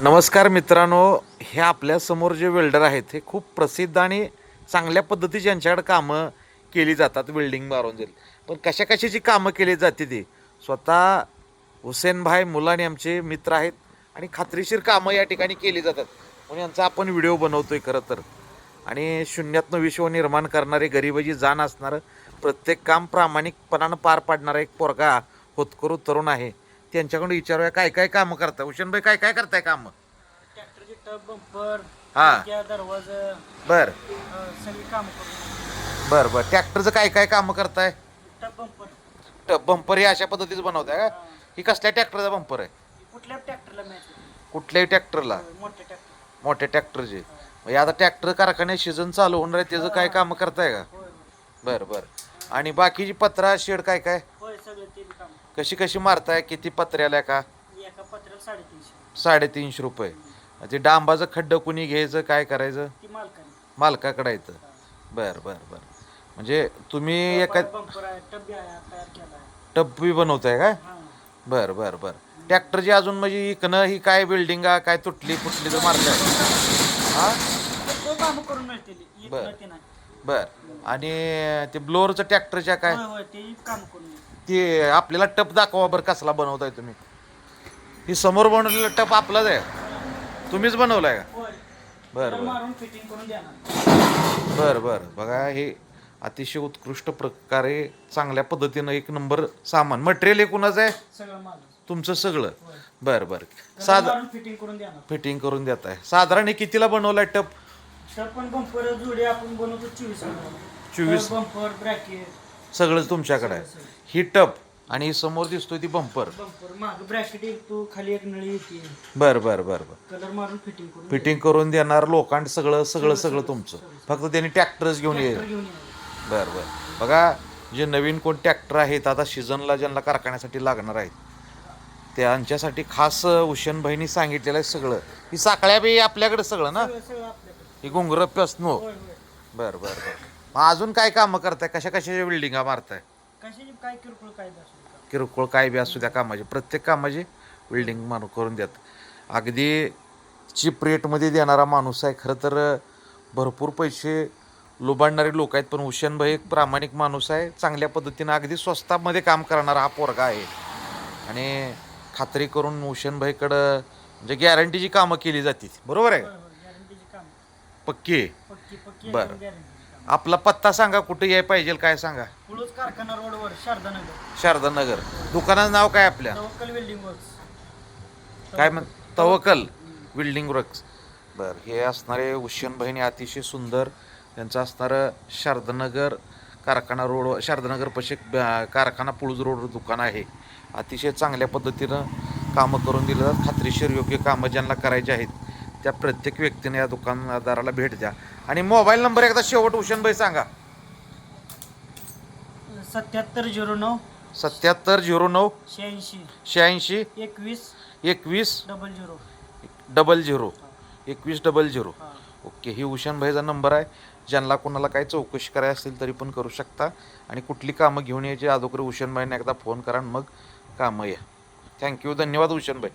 नमस्कार मित्रांनो हे आपल्यासमोर जे वेल्डर आहेत हे खूप प्रसिद्ध आणि चांगल्या पद्धतीची यांच्याकडे कामं केली जातात वेल्डिंग मारून. जाईल पण कशा कशाची कामं केली जाते ती? स्वतः हुसेनभाई मुलाने आमचे मित्र आहेत आणि खात्रीशीर कामं या ठिकाणी केली जातात. म्हणून यांचा आपण व्हिडिओ बनवतो आहे खरं तर. आणि शून्यातनं विश्व निर्माण करणारे गरिबाची जाण असणारं प्रत्येक काम प्रामाणिकपणानं पार पाडणारा एक पोरगा होतकरू तरुण आहे. त्यांच्याकडून विचारूया काय काय कामं करताय? हुसेनभाई काय काय करताय कामं? ट्रॅक्टरचे टप बंपर हा. खिडक्या, दरवाजा बर. अं, सगळी कामं करतो बर बर. ट्रॅक्टरचं काय काय कामं करताय? टप बंपर. ट- बंपर हे अशा पद्धतीचं बनवताय का? ही. कसल्या ट्रॅक्टरचा बंपर आहे? कुठल्या ट्रॅक्टरला मॅच कुठल्याही ट्रॅक्टरला? मोठे ट्रॅक्टर मोठ्या ट्रॅक्टरचे. म्हणजे आता ट्रॅक्टर कारखान्यात सीझन चालू होणार आहे त्याचं काय कामं करताय का? होय होय. बर बर. आणि बाकीची पत्रा शेड काय काय? होय सगळं ते बी काम. कशी कशी मारताय? किती पत्र्याला का? एका पत्र्याला साडेतीनशे. साडेतीनशे रुपये. ते डांबाचं खड्डं कुणी घ्यायचं काय करायचं? ती मालकाने. मालकाकडे येतं बर बर बर. म्हणजे तुम्ही एका बंपर आहे टप बी आहे तयार केला आहे टप्पी बनवताय काय? हा. बर बर बर. ट्रॅक्टरची अजून म्हणजे इकनं ही काय बिल्डिंग काय तुटली फुटली तर मारताय? हा? तो कामं करून मिळते एक बरं. ते नाही बर. आणि ते ब्लोअरचं ट्रॅक्टरच्या काय? होय होय ते काम करून मिळते ते आपल्याला टप दाखवा बरं कसला बनवताय तुम्ही. ही समोर बनवलेला टप आपलाच आहे. तुम्हीच बनवलाय का? होय. बर तर बर. मारून फिटिंग करून देणार. बर बर. बघा हे अतिशय उत्कृष्ट प्रकारे चांगल्या पद्धतीनं एक नंबर सामान. मटेरियल एकूणच आहे? सगळं माल तुमचं सगळं. बर बर. कलर साध मारून फिटिंग करून देणार. फिटिंग करून देत आहे साधारण हे कितीला बनवलाय टप? तर पण बंपर जोडी आपण बनवतो चोवीस 24. बंपर ब्रॅकेट सगळं तुमच्याकडे आहे. ही टप आणि ही समोर दिसतोय ती बंपर बंपर माग ब्रॅकेट येतो खाली एक नळी येते. बर बर बर बर. कलर मारून फिटिंग करून फिटिंग करून देणार लोकांड सगळं सगळं सगळं तुमचं. फक्त त्यांनी ट्रॅक्टरच घेऊन ट्रॅक्टर ये घेऊन येणार बर बर. बघा जे नवीन कोण ट्रॅक्टर आहेत आता सीझनला ज्यांना कारखान्यासाठी लागणार आहेत त्यांच्यासाठी खास उशन बहिणी सांगितलेलं आहे सगळं. ही साखळ्या बी आपल्याकडे सगळं ना? सगळं सगळं ही घुंगर होय होय. बर बर बर. मग अजून काय कामं करताय? कशा कशाच्या बिल्डिंगा मारताय? कशाची काय किरकोळ काय असेल का किरकोळ काय बी असू द्या कामाचे. प्रत्येक कामाची बिल्डिंग मारू करून देत. अगदी चीप रेटमध्ये देणारा माणूस आहे. खरं तर भरपूर पैसे लुबाडणारे लोक आहेत पण हुसेनभाई एक प्रामाणिक माणूस आहे. चांगल्या पद्धतीनं अगदी स्वस्तामध्ये काम करणारा हा पोरगा आहे. आणि खात्री करून हुसेनभाईकडं म्हणजे गॅरंटीची कामं केली जातील. बरोबर आहे होय होय गॅरंटीची काम पक्की? पक्की पक्की बरं. काम आपला पत्ता सांगा कुठे याय पाहिजे काय सांगा? कारखाना रोडवर शारदानगर. शारदानगर. दुकानाचं नाव काय आपल्या? तवक्कल वेल्डिंग वर्क्स काय म्हण तवकल. बिल्डिंग वर्क्स बरं हे असणारे उशन बहिणी अतिशय सुंदर. त्यांचं असणारं शारदानगर कारखाना रोड शारदानगर पशी कारखाना पुळूज रोड दुकान आहे. अतिशय चांगल्या पद्धतीनं कामं करून दिलं जातात. खात्रीशीर योग्य कामं ज्यांना करायची आहेत. त्या प्रत्येक व्यक्तीने या दुकानदाराला भेट द्या. आणि मोबाईल नंबर एकदा शेवट उशनभाई सांगा. सत्याहत्तर झिरो नऊ. सत्याहत्तर झिरो नऊ. शहाऐंशी. शहाऐंशी. एकवीस. एकवीस. Double zero. Double zero. एकवीस डबल झिरो. ओके ही उशन भाईचा नंबर आहे. ज्यांना कोणाला काही चौकशी करायची असेल तरी पण करू शकता. आणि कुठली कामं घेऊन यायची अगोदर उशन भाईने एकदा फोन करा मग कामं या. थँक्यू धन्यवाद उशन भाई.